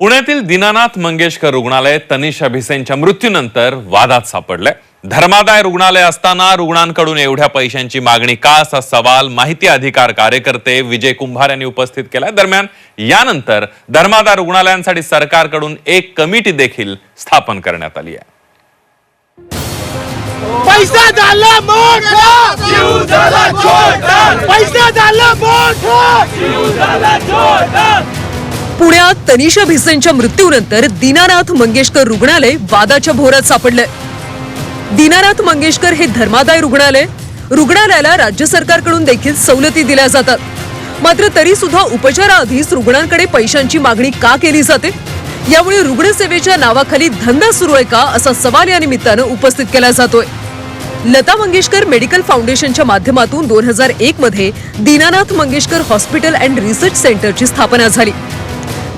पुण्यातील दीनानाथ मंगेशकर रुग्णालय तनिषा भिसेंच्या मृत्यूनंतर वादात सापडलंय. धर्मादाय रुग्णालय असताना रुग्णांकडून एवढ्या पैशांची मागणी का असा सवाल माहिती अधिकार कार्यकर्ते विजय कुंभार यांनी उपस्थित केलाय. दरम्यान यानंतर धर्मादाय रुग्णालयांसाठी सरकारकडून एक कमिटी देखील स्थापन करण्यात आली आहे. पैसा झाला मोठा! जीव झाला छोटा! पैसा झाला मोठा! जीव झाला छोटा! पुण्यात तनिषा भिसेंच्या मृत्यूनंतर दीनानाथ मंगेशकर रुग्णालय वादाच्या भोरात सापडलंय. दीनानाथ मंगेशकर हे धर्मादाय रुग्णालय. रुग्णालयाला राज्य सरकारकडून देखील सवलती दिल्या जातात. मात्र तरी सुद्धा उपचाराआधीच रुग्णांकडे पैशांची मागणी का केली जाते? यामुळे रुग्णसेवेच्या नावाखाली धंदा सुरू आहे का असा सवाल या निमित्तानं उपस्थित केला जातोय. लता मंगेशकर मेडिकल फाउंडेशनच्या माध्यमातून दोन हजार एक मध्ये Dinanath Mangeshkar hospital and research सेंटरची स्थापना झाली.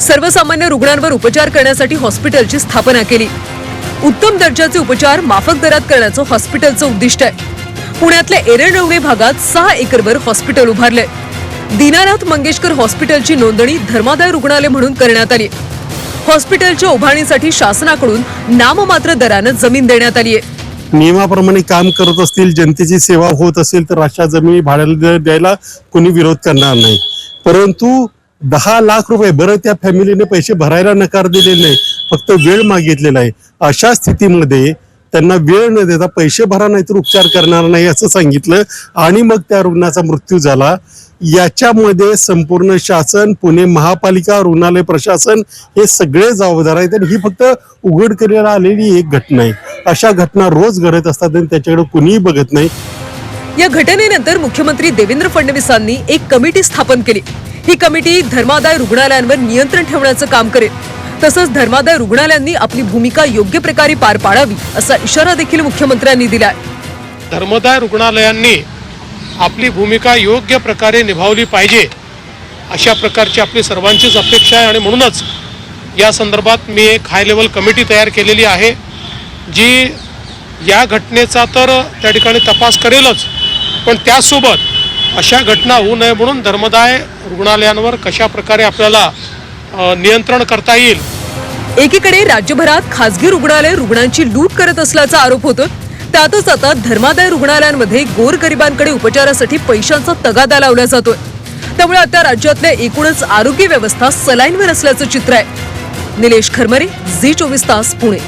सर्वसामान्य रुग्णांवर उपचार करण्यासाठी हॉस्पिटलची स्थापना केली. उत्तम दर्जाचे उपचार माफक दरात करण्याचं हॉस्पिटलचं उद्दिष्ट आहे. पुण्यातल्या एरळडवणे भागात सहा एकरवर हॉस्पिटल उभारले दीनानाथ मंगेशकर हॉस्पिटलची नोंदणी धर्मादाय रुग्णालय म्हणून करण्यात आली हॉस्पिटलच्या उभारणीसाठी शासनाकडून नाममात्र दरानं जमीन देण्यात आली आहे नियमाप्रमाणे काम करत असतील जनतेची सेवा होत असेल तर अशा जमिनी भाड्याला द्यायला कोणी विरोध करणार नाही. परंतु दहा लाख रुपये बरं त्या फॅमिलीने पैसे भरायला नकार दिलेले नाही फक्त वेळ मागितलेला आहे. अशा स्थितीमध्ये त्यांना वेळ न देता पैसे भरा नाही तर उपचार करणार नाही असं सांगितलं आणि मग त्या रुग्णाचा मृत्यू झाला. याच्यामध्ये संपूर्ण शासन पुणे महापालिका रुग्णालय प्रशासन हे सगळे जबाबदार आहेत आणि ही फक्त उघड करायला आलेली एक घटना आहे. अशा घटना रोज घडत असतात आणि त्याच्याकडे कुणीही बघत नाही. या घटनेनंतर मुख्यमंत्री देवेंद्र फडणवीसांनी एक कमिटी स्थापन केली. ही कमिटी धर्मादाय रुग्णालयांवर नियंत्रण ठेवण्याचं काम करेल. तसंच धर्मादाय रुग्णालयांनी आपली भूमिका योग्य प्रकारे पार पाडावी असा इशारा देखील मुख्यमंत्र्यांनी दिलाय. धर्मदाय रुग्णालयांनी आपली भूमिका योग्य प्रकारे निभावली पाहिजे अशा प्रकारची आपली सर्वांचीच अपेक्षा आहे आणि म्हणूनच या संदर्भात मी एक हाय लेवल कमिटी तयार केलेली आहे जी या घटनेचा तर त्या ठिकाणी तपास करेलच पण त्याचसोबत अशा घटना होऊ नये म्हणून धर्मदाय रुग्णालयांवर कशा प्रकारे आपल्याला नियंत्रण करता येईल? एकीकडे राज्यभरात खासगी रुग्णालय रुग्णांची लूट करत असल्याचा आरोप होतो त्यातच आता धर्मादाय रुग्णालयांमध्ये गोरगरिबांकडे उपचारासाठी पैशांचा तगादा लावला जातोय. त्यामुळे आता राज्यातल्या एकूणच आरोग्य व्यवस्था सलाईनवर असल्याचं चित्र आहे. निलेश खरमरे झी चोवीस तास पुणे.